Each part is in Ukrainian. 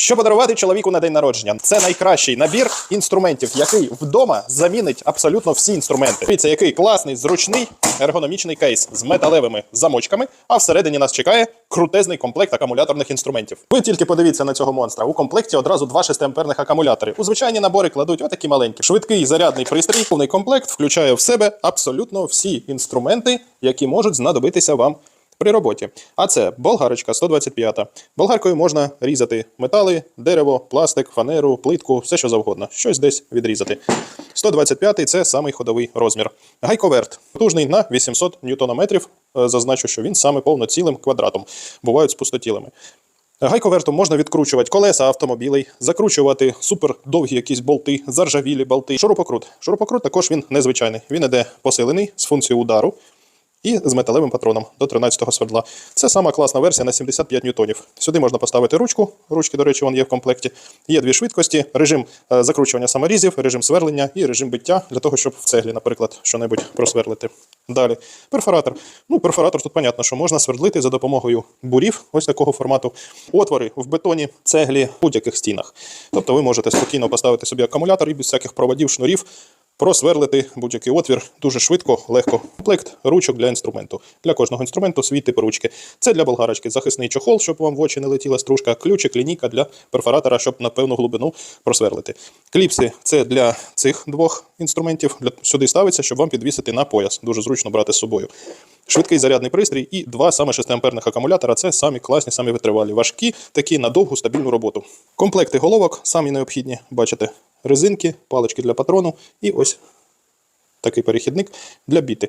Що подарувати чоловіку на день народження? Це найкращий набір інструментів, який вдома замінить абсолютно всі інструменти. Дивіться, який класний, зручний ергономічний кейс з металевими замочками. А всередині нас чекає крутезний комплект акумуляторних інструментів. Ви тільки подивіться на цього монстра. У комплекті одразу два 6-амперних акумулятори. У звичайні набори кладуть отакі маленькі. Швидкий зарядний пристрій. Повний комплект включає в себе абсолютно всі інструменти, які можуть знадобитися вам при роботі. А це болгарочка 125. Болгаркою можна різати метали, дерево, пластик, фанеру, плитку, все що завгодно. Щось десь відрізати. 125 це самий ходовий розмір. Гайковерт потужний на 800 ньютонометрів. Е, Зазначу, що він саме повноцілим квадратом. Бувають з пустотілими. Гайковертом можна відкручувати колеса автомобілей, закручувати супер довгі якісь болти, заржавілі болти. Шурупокрут. Шурупокрут також він незвичайний. Він іде посилений з функцією удару і з металевим патроном до 13-го свердла. Це сама класна версія на 75 ньютонів. Сюди можна поставити ручку. Ручки, до речі, вон є в комплекті. Є дві швидкості: режим е, закручування саморізів, режим сверлення і режим биття для того, щоб в цеглі, наприклад, що-небудь просверлити. Далі перфоратор. Ну, перфоратор тут понятно, що можна свердлити за допомогою бурів, ось такого формату. Отвори в бетоні, цеглі, будь-яких стінах. Тобто ви можете спокійно поставити собі акумулятор і без всяких проводів, шнурів просверлити будь-який отвір дуже швидко, легко. Комплект ручок для інструменту. Для кожного інструменту свій тип ручки. Це для болгарочки захисний чохол, щоб вам в очі не летіла стружка, ключик, лінійка для перфоратора, щоб на певну глибину просверлити. Кліпси це для цих двох інструментів. Сюди ставиться, щоб вам підвісити на пояс. Дуже зручно брати з собою. Швидкий зарядний пристрій і два саме 6-амперних акумулятора це самі класні, самі витривалі, важкі, такі на довгу стабільну роботу. Комплекти головок самі необхідні, бачите, резинки, палички для патрону і ось такий перехідник для біти.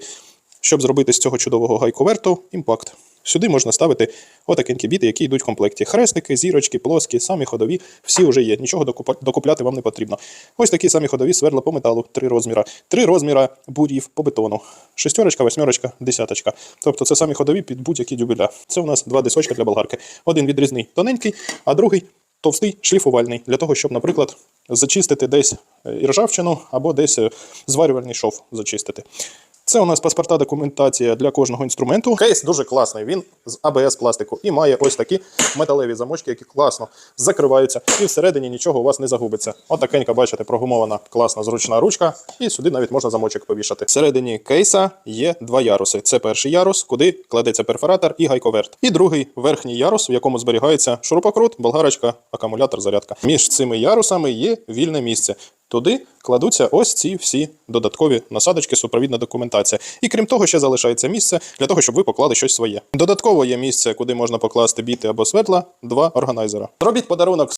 Щоб зробити з цього чудового гайковерту імпакт. Сюди можна ставити отакенькі біти, які йдуть в комплекті. Хрестики, зірочки, плоскі, самі ходові, всі вже є. Нічого докупляти вам не потрібно. Ось такі самі ходові сверла по металу, три розміра. Три розміра бурів по бетону. Шестерочка, восьмерочка, десяточка. Тобто це самі ходові під будь-які дюбеля. Це у нас два дисочка для болгарки. Один відрізний тоненький, а другий товстий шліфувальний. Для того, щоб, наприклад, зачистити десь е, іржавчину або десь е, зварювальний шов зачистити. Це у нас паспорта документація для кожного інструменту. Кейс дуже класний. Він з АБС пластику і має ось такі металеві замочки, які класно закриваються, і всередині нічого у вас не загубиться. Отакенька, бачите, прогумована класна зручна ручка, і сюди навіть можна замочок повішати. Всередині кейса є два яруси. Це перший ярус, куди кладеться перфоратор і гайковерт. І другий верхній ярус, в якому зберігається шурупокрут, болгарочка, акумулятор, зарядка. Між цими ярусами є вільне місце. Туди кладуться ось ці всі додаткові насадочки, супровідна документація. І крім того, ще залишається місце для того, щоб ви поклали щось своє. Додатково є місце, куди можна покласти біти або светла, два органайзера. Робіть подарунок